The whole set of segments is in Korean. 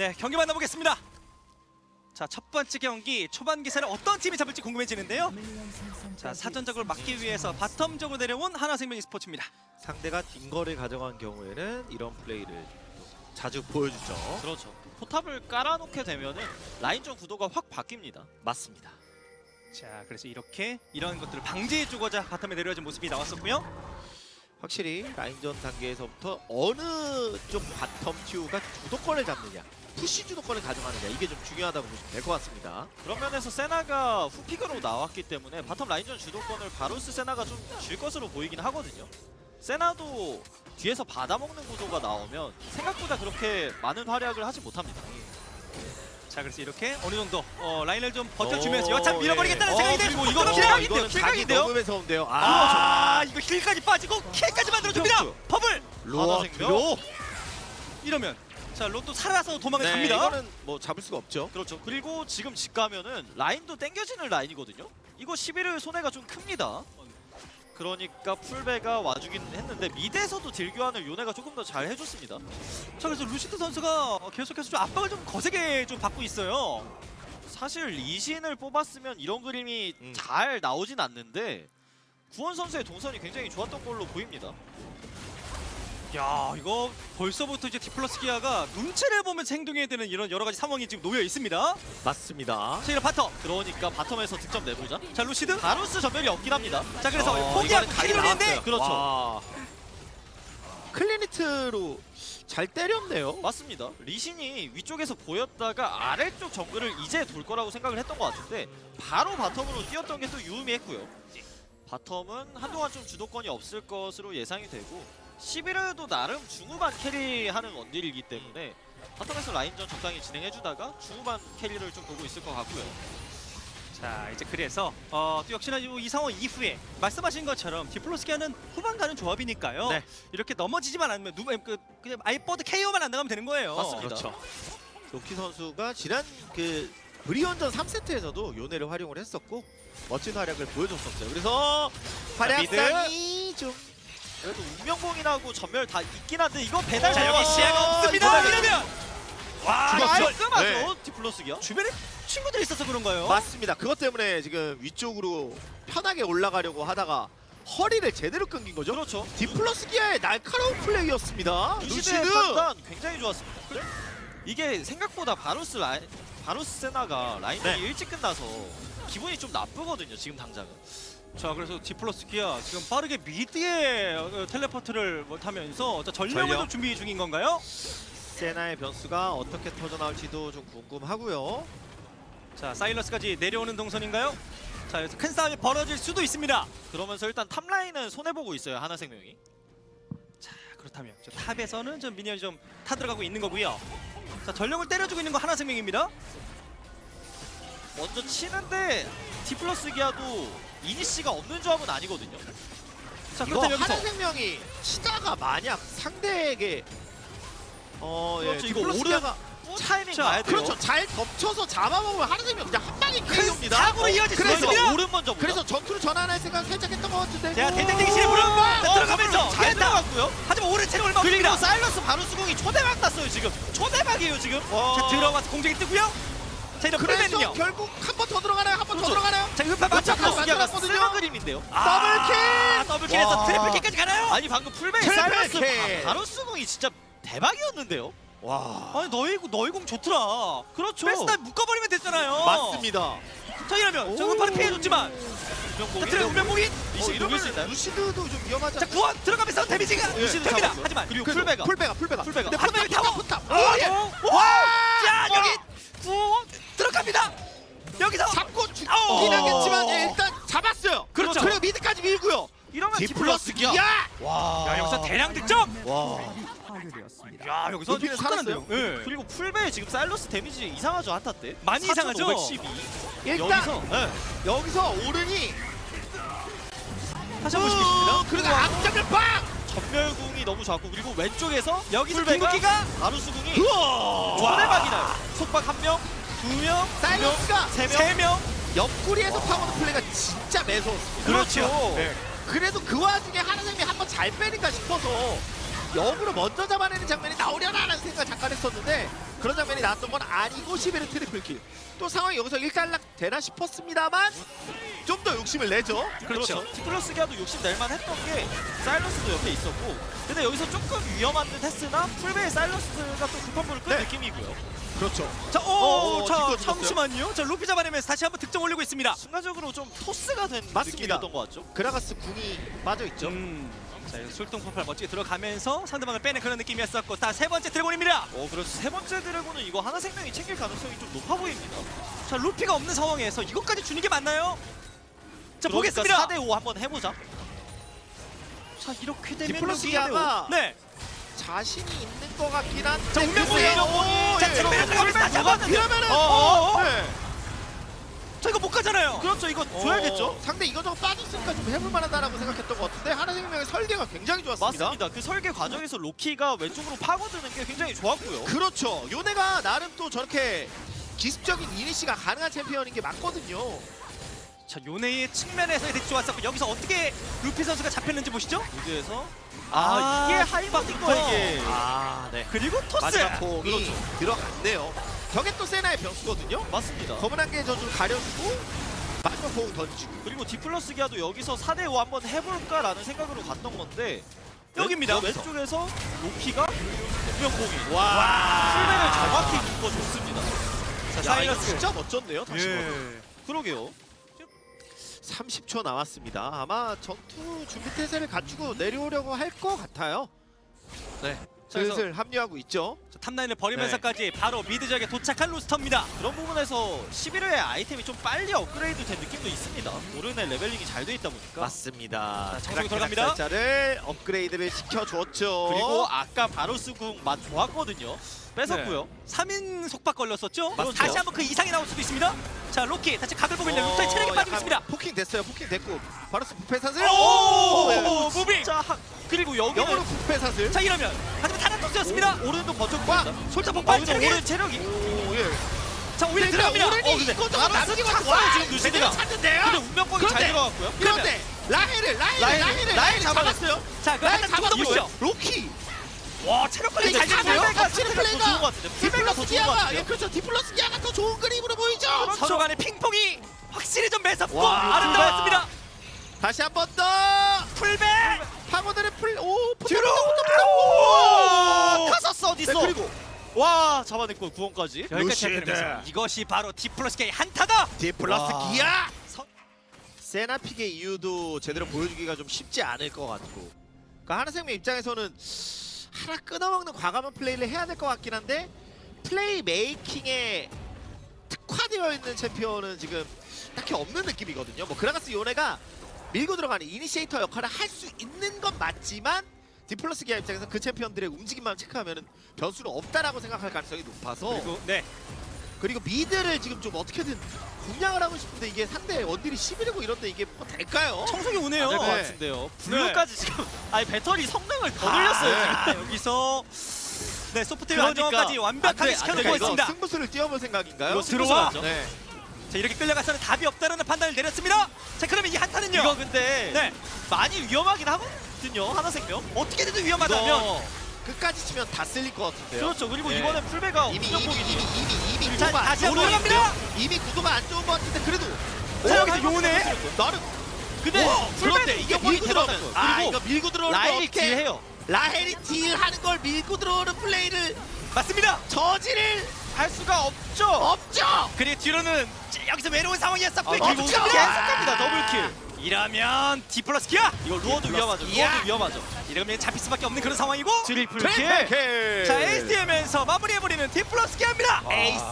네, 경기 만나보겠습니다. 자, 첫 번째 경기 초반 기세를 어떤 팀이 잡을지 궁금해지는데요. 자, 사전적으로 막기 위해서 바텀적으로 내려온 하나생명 스포츠입니다. 상대가 딩거를 가져간 경우에는 이런 플레이를 자주 보여주죠. 그렇죠. 포탑을 깔아놓게 되면은 라인전 구도가 확 바뀝니다. 맞습니다. 자, 그래서 이렇게 이런 것들을 방지해주고자 바텀에 내려진 모습이 나왔었고요. 확실히 라인전 단계에서부터 어느 쪽 바텀 튜가 주도권을 잡느냐, 푸시 주도권을 가져가느냐 이게 좀 중요하다고 보시면 될 것 같습니다. 그런 면에서 세나가 후픽으로 나왔기 때문에 바텀 라인전 주도권을 바루스 세나가 좀 줄 것으로 보이긴 하거든요. 세나도 뒤에서 받아먹는 구도가 나오면 생각보다 그렇게 많은 활약을 하지 못합니다. 자, 그래서 이렇게 어느 정도 어, 라인을 좀 버텨주면서 오, 여차 밀어버리겠다는 예. 생각이 어, 들 그리고 고 이거 어, 킬각인데요. 이거는 자기 킬각인데요? 너무 매서운데요. 아, 아, 이거 힐까지 빠지고 킬까지 만들어줍니다. 로아 하나생명? 드로. 이러면 자 로또 살아서 도망을 네, 갑니다. 이거는 뭐 잡을 수가 없죠. 그렇죠. 그리고 지금 집 가면은 라인도 땡겨지는 라인이거든요. 이거 11을 손해가 좀 큽니다. 그러니까 풀베가 와주긴 했는데 미드에서도 딜 교환을 요네가 조금 더 잘 해줬습니다. 자 그래서 루시드 선수가 계속해서 좀 압박을 좀 거세게 좀 받고 있어요. 사실 리신을 뽑았으면 이런 그림이 음. 잘 나오진 않는데 구원 선수의 동선이 굉장히 좋았던 걸로 보입니다. 야 이거 벌써부터 이제 디플러스 기아가 눈치를 보면서 행동해야 되는 이런 여러 가지 상황이 지금 놓여 있습니다. 맞습니다. 자 이런 바텀. 그러니까 바텀에서 득점 내보자. 자 루시드. 바루스 전멸이 없긴 합니다. 자 그래서 어, 포기하고 이거는 나왔어요. 그렇죠. 와. 클리니트로 잘 때렸네요. 맞습니다. 리신이 위쪽에서 보였다가 아래쪽 정글을 이제 돌 거라고 생각을 했던 것 같은데 바로 바텀으로 뛰었던 게 또 유의미했고요. 바텀은 한동안 좀 주도권이 없을 것으로 예상이 되고 11회도 나름 중후반 캐리하는 원딜이기 때문에 바텀에서 라인전 적당히 진행해주다가 중후반 캐리를 좀 보고 있을 것 같고요. 자 이제 그래서 어, 또 역시나 이 상황 이후에 말씀하신 것처럼 디플러스 기아는 후반 가는 조합이니까요. 네. 이렇게 넘어지지만 않으면 누구 그, 그냥 아이버드 KO만 안 나가면 되는 거예요. 맞습니다. 그렇죠. 로키 선수가 지난 그 브리온전 3세트에서도 요네를 활용을 했었고 멋진 활약을 보여줬었어요. 그래서 활약상이 좀 그래도 운명봉이라고 전멸 다 있긴 한데 이거 배달 자 여기 어, 시야가 없습니다. 이러면 와 죽었죠. 이거 깔끔하죠 네. 디플러스기야. 주변에 친구들이 있어서 그런가요? 맞습니다. 그것 때문에 지금 위쪽으로 편하게 올라가려고 하다가 허리를 제대로 끊긴 거죠. 그렇죠. 디플러스 기아의 날카로운 플레이였습니다. 루시드. 판단 굉장히 좋았습니다. 이게 생각보다 바루스 라인 바루스 세나가 라인전이 네. 일찍 끝나서 기분이 좀 나쁘거든요. 지금 당장은. 자 그래서 디플러스 기아 지금 빠르게 미드에 어, 텔레포트를 뭐 타면서 자, 전령을 전령. 좀 준비 중인 건가요? 세나의 변수가 어떻게 터져 나올지도 좀 궁금하고요. 자 사일러스까지 내려오는 동선인가요? 자 그래서 큰 싸움이 벌어질 수도 있습니다. 그러면서 일단 탑라인은 손해 보고 있어요. 하나생명이. 자 그렇다면 저 탑에서는 좀 미니언이 좀 타들어가고 있는 거고요. 자 전령을 때려주고 있는 거 하나 생명입니다. 먼저 치는데 디플러스 기아도 이니시가 없는 조합은 아니거든요. 자 이거 그렇다면 여기서 하나생명이 치다가 만약 상대에게 어 그렇죠. 예, 이거 디플러스 오른 기아가 후 타이밍 자, 가야 돼요. 그렇죠. 잘 덮쳐서 잡아먹으면 하나생명 그냥 한 방에 큰 KO입니다. 사고로 수 그래서 있습니다. 오른 먼저 보자. 그래서 전투를 전환할 생각 살짝 했던 것 같은데. 자 대대대기실에 물어 자, 들어가면서 잘 됐다. 들어갔고요. 하지만 오른 체력 얼마 그리고 없습니다. 사일러스 바루스 공이 초대박 났어요 지금. 초대박이에요 지금. 자 들어가서 공격이 뜨고요. 자 이런 그래서. 결국 한 번 더 들어가나요? 한 번더 그렇죠. 들어가나요? 자 이거 맞췄고 맞췄고. 기아가 맞았거든요. 쓸 그림인데요. 아, 더블킬에서 와. 트리플킬까지 가나요? 아니 방금 풀베이 트리플 사일러스 킬. 바- 바루스 공이 진짜 대박이었는데요. 와. 아니 너희 너희 공 좋더라. 그렇죠. 베스트 묶어버리면 됐잖아요. 맞습니다. 자 이러면 저 음파를 피해줬지만 자 트레 운명공이 리시 어, 있나요? 루시드도 좀 위험하지 자 구원 들어가면서 데미지가 루시드 됩니다. 잡았어요. 하지만 그리고 풀베가 풀베가 풀베가 풀베가. 근데 하지만 포탑 타워. 포탑 오, 예. 와, 자 여기 구원 들어갑니다. 여기서 잡고 어. 죽긴 하겠지만 예, 일단 잡았어요 그렇죠. 그리고 미드까지 밀고요 이러면 디플러스 디플러스기야. 기아 와. 야 여기서 대량 득점. 와 야 여기서 가는데요. 살았어요. 예. 그리고 풀베 지금 사일러스 데미지 이상하죠 한타 때? 많이 이상하죠? 4512. 일단 여기서 예, 여기서 오른이 다시 한번 보시겠습니다. 그리고 앞장을 빵 전멸궁이 너무 좋았고 그리고 왼쪽에서 여기서 풀베가 궁극기가 바루스 궁이 우와 초대박이 나요. 속박 한 명, 두 명, 사이런스가 세 명. 세 명. 옆구리에서 파고는 플레이가 진짜 매서웠습니다 그렇죠. 네. 그래도 그 와중에 하나생이 한번 잘 빼니까 싶어서 역으로 먼저 잡아내는 장면이 나오려나라는 생각을 잠깐 했었는데 그런 장면이 나왔던 건 아니고 11의 트리플킬. 또 상황이 여기서 일단락 되나 싶었습니다만 좀 더 욕심을 내죠. 그렇죠. 디플러스 기아도 욕심 낼만 했던 게 사일러스도 옆에 있었고 근데 여기서 조금 위험한 듯 했으나 풀베의 사일러스가 또 급한 불을 끈 네. 느낌이고요. 그렇죠. 자, 오, 어, 어, 자, 죽었어요. 잠시만요. 자, 루피 잡아내면서 다시 한번 득점 올리고 있습니다. 순간적으로 좀 토스가 된 맞습니다. 느낌이었던 것 같죠. 그라가스 궁이 빠져 있죠. 음. 자, 이거 술통 폭발 멋지게 들어가면서 상대방을 빼는 그런 느낌이었었고, 자, 세 번째 드래곤입니다. 어 그래서 세 번째 드래곤은 이거 하나 생명이 챙길 가능성이 좀 높아 보입니다. 자, 루피가 없는 상황에서 이것까지 주는 게 맞나요? 자, 그러니까 보겠습니다. 4대 5 한번 해보자. 자, 이렇게 되면 루피가 기아가 네. 자신이 있는 것 같긴 한데 자, 운명봉이 글쎄요. 운명봉이. 자, 예. 체력을 들어가면서 다시 한번. 이러면은 어, 어, 어. 네. 자, 이거 못 가잖아요. 그렇죠. 이거 줘야겠죠. 어, 상대 이거저거 빠졌으니까 좀 해볼 만하다라고 생각했던 것 같은데 하나생명의 설계가 굉장히 좋았습니다. 맞습니다. 그 설계 과정에서 로키가 왼쪽으로 파고드는 게 굉장히 좋았고요. 그렇죠. 요네가 나름 또 저렇게 기습적인 이니시가 가능한 챔피언인 게 맞거든요. 자, 요네의 측면에서의 득 좋았었고, 여기서 어떻게 루피 선수가 잡혔는지 보시죠. 무드에서 아, 아, 이게 하이버인 거야 이게. 아, 네. 그리고 토스. 마지막 공이 그렇죠. 들어갔네요. 저게 또 세나의 변수거든요. 맞습니다. 검은 한개 저줄 가려주고 마지막 공 던지고. 그리고 디플러스 기아도 여기서 4대 5 한번 해볼까라는 생각으로 갔던 건데 여기입니다. 왼, 왼쪽에서 로키가 운명공이 와. 풀맨을 정확히 묶어 줬습니다. 자, 야, 이거 사이러스. 진짜 멋졌네요. 다시. 예. 그러게요. 30초 남았습니다. 아마 전투 준비 태세를 갖추고 내려오려고 할 것 같아요. 네. 그래서- 슬슬 합류하고 있죠. 자, 탑라인을 버리면서까지 바로 미드 지역에 도착한 루스터입니다. 그런 부분에서 11회의 아이템이 좀 빨리 업그레이드 된 느낌도 있습니다. 오른의 레벨링이 잘 돼 있다 보니까. 맞습니다. 자, 정석이 들어갑니다. 자를 업그레이드를 시켜줬죠. 그리고 아까 바로스 궁맛 좋았거든요. 뺏었고요. 3인 속박 걸렸었죠? 맞죠. 다시 한번 그 이상이 나올 수도 있습니다. 자, 로키 다시 각을 보고 있는 어, 루스터의 체력이 빠지고 있습니다. 포킹 됐어요. 포킹 됐고 바로 부패 사슬. 오! 네. 무빙! 자, 하- 그리고 여기는 영어로 부패 사슬. 자, 이러면 하지만 타나토스였습니다. 오, 오른도 버텼고. 솔자 어, 폭발 근데 체력이! 오른 체력이 오 예. 자, 오히려 근데 들어갑니다. 어, 근데 바로 남기고 찼어요, 와, 지금 찾는데요. 근데 운명권이 잘 들어갔고요. 그런데 라헬을 라헬을 라헬을, 라헬. 잡았어요. 자, 그 두번 더 보시죠. 로키. 와, 체력 관리 근데 잘 플레이가 치는 플레이가 디플러스 기아가. 예 그렇죠. 디플러스 기아가 더 좋은 그림으로 보이죠. 서로 간의 핑퐁이 확실히 좀 매섭고 와. 아름다웠습니다. 다시 한 번 더. 풀백! 파고드는 풀. 오 뒤로! 오. 카서스 네, 어딨어? 그리고 와 잡아냈고 구원까지. 여기까지 루시드. 잡히면서 이것이 바로 디플러스계의 한타다! 디플러스 와. 기아. 서- 세나픽의 이유도 제대로 보여주기가 좀 쉽지 않을 것 같고. 그러니까 하나생명 입장에서는 하나 끊어먹는 과감한 플레이를 해야 될 것 같긴 한데 플레이 메이킹에 특화되어 있는 챔피언은 지금 딱히 없는 느낌이거든요. 뭐 그라가스 요네가 밀고 들어가는 이니시에이터 역할을 할 수 있는 건 맞지만 디플러스 기아 입장에서 그 챔피언들의 움직임만 체크하면 변수는 없다라고 생각할 가능성이 높아서 그리고 네, 그리고 미드를 지금 좀 어떻게든 공략을 하고 싶은데 이게 상대 원딜이 11이고 이런데 이게 뭐 될까요? 청소기 오네요. 안될것 네. 같은데요. 블루까지 지금 아니 배터리 성능을 더 늘렸어요 아, 지금. 여기서 네 소프트웨어 그러니까 안정화까지 완벽하게 안 돼, 안 시켜놓고 돼, 이거 있습니다. 승부수를 띄워볼 생각인가요? 이거 들어와. 들어와. 네. 자 이렇게 끌려가서는 답이 없다는 판단을 내렸습니다. 자 그러면 이 한타는요. 이거 근데 네 많이 위험하긴 하거든요 하나생명. 어떻게든 위험하다면 끝까지 치면 다 쓸릴 것 같은데요. 그렇죠. 그리고 네. 이번엔 풀베가 이미 이미 운명복이니. 이미 이미 이미 자 구도가 다시 한번 들어갑니다. 이미 구도가 안 좋은 것 같은데 그래도 자 오, 여기서 요네 나름 근데 오, 그런데 이게 밀고 아 그리고 이거 밀고 들어오는 딜해요. 라헬이 딜하는 걸 밀고 들어오는 플레이를 맞습니다. 저지를 할 수가 없죠. 없죠. 그리고 뒤로는 찌- 여기서 외로운 아, 요 그리고 없죠. 계속 갑니다 더블킬. 이러면 디플러스 기아 이거 루어도 위험하죠. 루어도 위험하죠. 이러면 잡힐 수밖에 없는 그런 상황이고 트리플 트리플 킬. 킬. 자 에이스티에면서 마무리해버리는 디플러스 기아입니다. 에이스.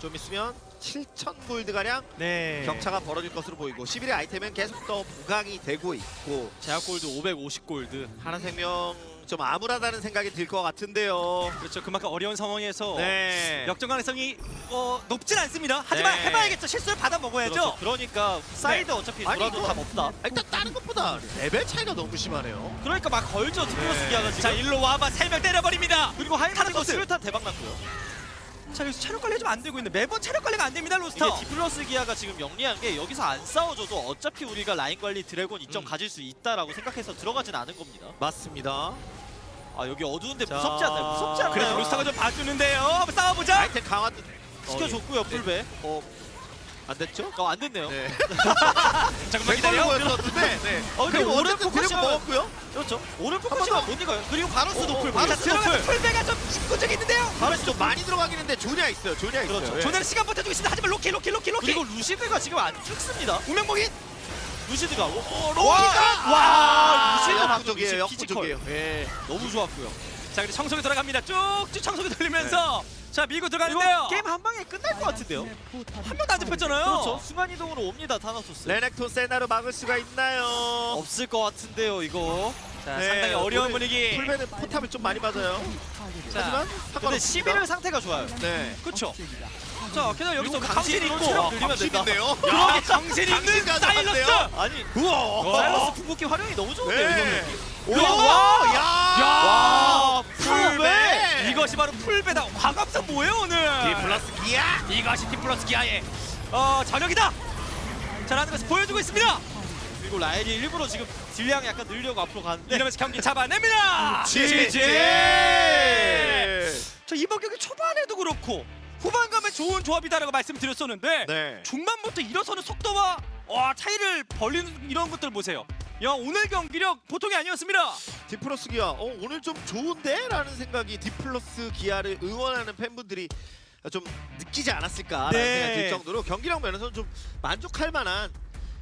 좀 있으면 7천 골드 가량 네. 격차가 벌어질 것으로 보이고 11의 아이템은 계속 더 부각이 되고 있고 제약 골드 550 골드. 하나생명 좀 암울하다는 생각이 들 것 같은데요. 그렇죠. 그만큼 어려운 상황에서 네. 역전 가능성이 어, 높진 않습니다. 하지만 네. 해봐야겠죠. 실수를 받아 먹어야죠. 그렇죠. 그러니까 사이드 어차피 아니, 돌아도 이거- 답 없다. 아, 일단 다른 것보다 레벨 차이가 너무 심하네요. 그러니까 막 걸죠 네. 기아가 지금. 자 일로 와봐 세 명 때려버립니다. 그리고 하이브리드 타르토스. 수류탄 대박 났고요. 자 여기서 체력 관리 좀 안 되고 있는데 매번 체력 관리가 안 됩니다 이게 로스터. 디플러스 기아가 지금 영리한 게 여기서 안 싸워줘도 어차피 우리가 라인 관리 드래곤 이점 음. 가질 수 있다라고 생각해서 들어가진 않은 겁니다. 맞습니다. 아 여기 어두운데 자, 무섭지 않나요? 무섭지 않나요? 그래서 루스타가 좀 봐주는데요. 한번 싸워보자. 아이템 강화도 시켜줬고요 풀배. 어, 안 됐죠? 어, 안 됐네요. 네. 잠깐만 기다려. 보였었는데 네. 어, 근데 그리고 오른 어쨌든 드래곤 포커싱은- 먹었고요. 그렇죠. 오른 번 포커싱은 더. 못 이겨요. 그리고 바로스 어, 노플, 어, 바로스 자 들어가서 노플. 풀배가 좀 직구적이 있는데요. 바로 좀 많이 들어가긴 했는데 조냐 있어요. 조냐 있어요. 그렇죠. 예. 조나는 시간 버텨주고 있습니다. 하지만 로키 로키 로키 로키. 그리고 루시드가 지금 안 죽습니다. 우명복이 루시드가 오, 오, 와! 로키가 와! 와 루시드 방금 역부족이에요. 루시 피지컬 역부족이에요. 예. 너무 좋았고요. 자 그리고 청소기 들어갑니다. 쭉쭉 청소기 돌리면서 자 밀고 들어가는데요. 게임 한 방에 끝날 것 같은데요. 한 명도 안 잡혔잖아요. 그렇죠. 순간 이동으로 옵니다 타나토스. 레넥톤 세나로 막을 수가 있나요? 없을 것 같은데요 이거. 자 네, 상당히 어려운 오늘 분위기. 풀배는 포탑을 좀 많이 맞아요. 자, 하지만 근데 상관없습니다. 11을 상태가 좋아요. 네. 그렇죠. 자 게다가 여기서 강신 있고 체력 늘리면 된다. 확실인데요? 그러게 강신 있는 사일러스. 아니 우와. 사일러스 궁극기 활용이 너무 좋은데요 네. 이거는. 와! 야! 와, 풀배! 이것이 바로 풀배다. 과감성 뭐예요 오늘? D 플러스 기아! 이것이 D 플러스 기아의 어 저력이다. 자라는 것을 보여주고 있습니다. 그리고 라엘이 일부러 지금 딜량 약간 늘려고 앞으로 가는데 이러면서 경기 잡아냅니다. 지지! 자 이번 경기 초반에도 그렇고 후반 가면 좋은 조합이다라고 말씀드렸었는데 네. 중반부터 일어서는 속도와 와 차이를 벌리는 이런 것들 보세요. 야 오늘 경기력 보통이 아니었습니다. 디플러스 기아 어, 오늘 좀 좋은데? 라는 생각이 디플러스 기아를 응원하는 팬분들이 좀 느끼지 않았을까라는 네. 생각이 들 정도로 경기력 면에서는 좀 만족할 만한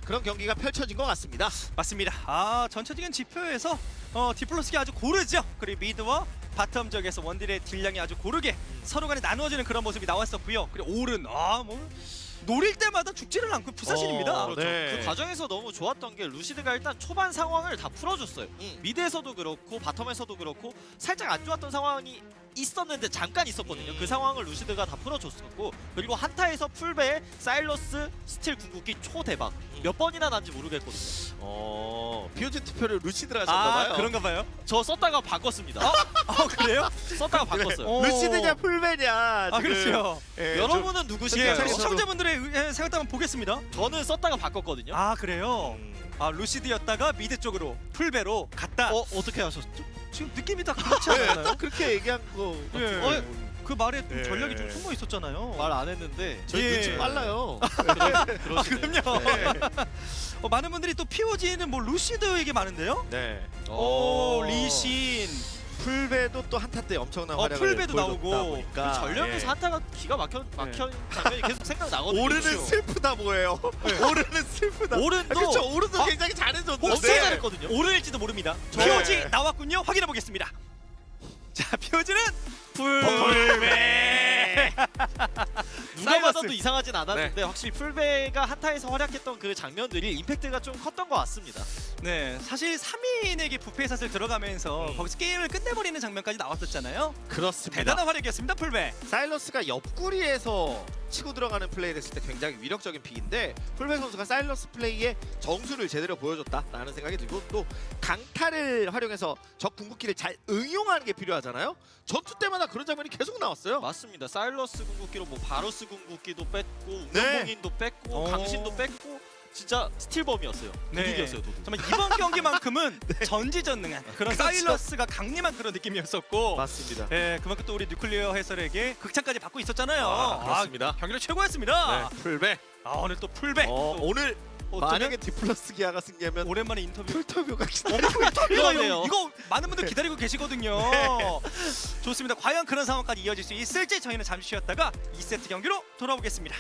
그런 경기가 펼쳐진 것 같습니다. 맞습니다. 아 전체적인 지표에서 어, 디플러스가 아주 고르죠. 그리고 미드와 바텀 지역에서 원딜의 딜량이 아주 고르게 서로 간에 나누어지는 그런 모습이 나왔었고요. 그리고 오른 아뭐 노릴 때마다 죽지를 않고 부사신입니다. 어, 그렇죠. 네. 그 과정에서 너무 좋았던 게 루시드가 일단 초반 상황을 다 풀어줬어요. 음. 미드에서도 그렇고 바텀에서도 그렇고 살짝 안 좋았던 상황이 있었는데 잠깐 있었거든요. 음. 그 상황을 루시드가 다 풀어줬었고 그리고 한타에서 풀베에 사일러스 스틸 궁극기 초대박 몇 번이나 난지 모르겠거든요. 어, POG 투표를 루시드라 아 하셨나봐요. 그런가 봐요. 저 썼다가 바꿨습니다. 아 그래요? 썼다가 바꿨어요. 어. 루시드냐 풀베냐 아 지금. 그렇죠. 예, 여러분은 예, 누구신가요? 저희 시청자분들의 의- 예, 생각 한번 보겠습니다. 저는 썼다가 바꿨거든요. 아 그래요? 좀- 아 루시드였다가 미드 쪽으로 풀배로 갔다. 어 어떻게 하셨죠? 지금 느낌이 다 그렇지 네, 않나요? 딱 그렇게 얘기한 거. 예. 같은데. 그 말에 좀 예. 전략이 좀 숨어 있었잖아요. 말 안 했는데 저희 예. 눈치 빨라요. 아 그러시네요. 그럼요. 어, 많은 분들이 또 POG는 뭐 루시드 얘기 많은데요. 네. 오 어. 리신 풀베도 또 한타 때 엄청난 어, 활약을 풀베도 보여줬다 나오고. 보니까 전력에서 예. 한타가 기가 막혀 막혀 장면이 계속 생각나거든요. 오르는 그렇죠. 슬프다 뭐예요? 오르는 슬프다. 오른도 그렇죠. 오른도 어? 굉장히 잘해줬는데. 엄청 잘했거든요. 오른일지도 모릅니다. 네. POG 나왔군요. 확인해 보겠습니다. 자 POG는 풀베. 누가. 봐도 이상하진 않았는데 확실히 풀베가 한타에서 활약했던 그 장면들이 임팩트가 좀 컸던 것 같습니다. 네 사실 3인에게 부패 사슬 들어가면서 음. 거기서 게임을 끝내버리는 장면까지 나왔었잖아요. 그렇습니다. 대단한 활약이었습니다 풀배. 사일러스가 옆구리에서 치고 들어가는 플레이를 했을 때 굉장히 위력적인 픽인데 풀베 선수가 사일러스 플레이에 정수를 제대로 보여줬다라는 생각이 들고 또 강타를 활용해서 적 궁극기를 잘 응용하는 게 필요하잖아요. 전투 때마다 그런 장면이 계속 나왔어요. 맞습니다. 사일러스 궁극기로 뭐 바로스 궁극기도 뺐고 네. 운명봉인도 뺐고 어. 강신도 뺐고 진짜 스틸범이었어요. 네. 도둑이었어요. 도둑. 정말 이번 경기만큼은 전지전능한 그런 그렇죠. 사일러스가 강림한 그런 느낌이었었고 맞습니다. 예, 그만큼 또 우리 뉴클리어 해설에게 극찬까지 받고 있었잖아요. 아, 그렇습니다. 경기력 최고였습니다. 네, 풀베. 아, 오늘 또 풀백. 어, 오늘 어쩌면 만약에 디플러스 기아가 승리하면 오랜만에 인터뷰. 풀터뷰가 이거, 그러네요. 이거, 이거 많은 분들 기다리고 계시거든요. 네. 좋습니다. 과연 그런 상황까지 이어질 수 있을지 저희는 잠시 쉬었다가 2세트 경기로 돌아오겠습니다.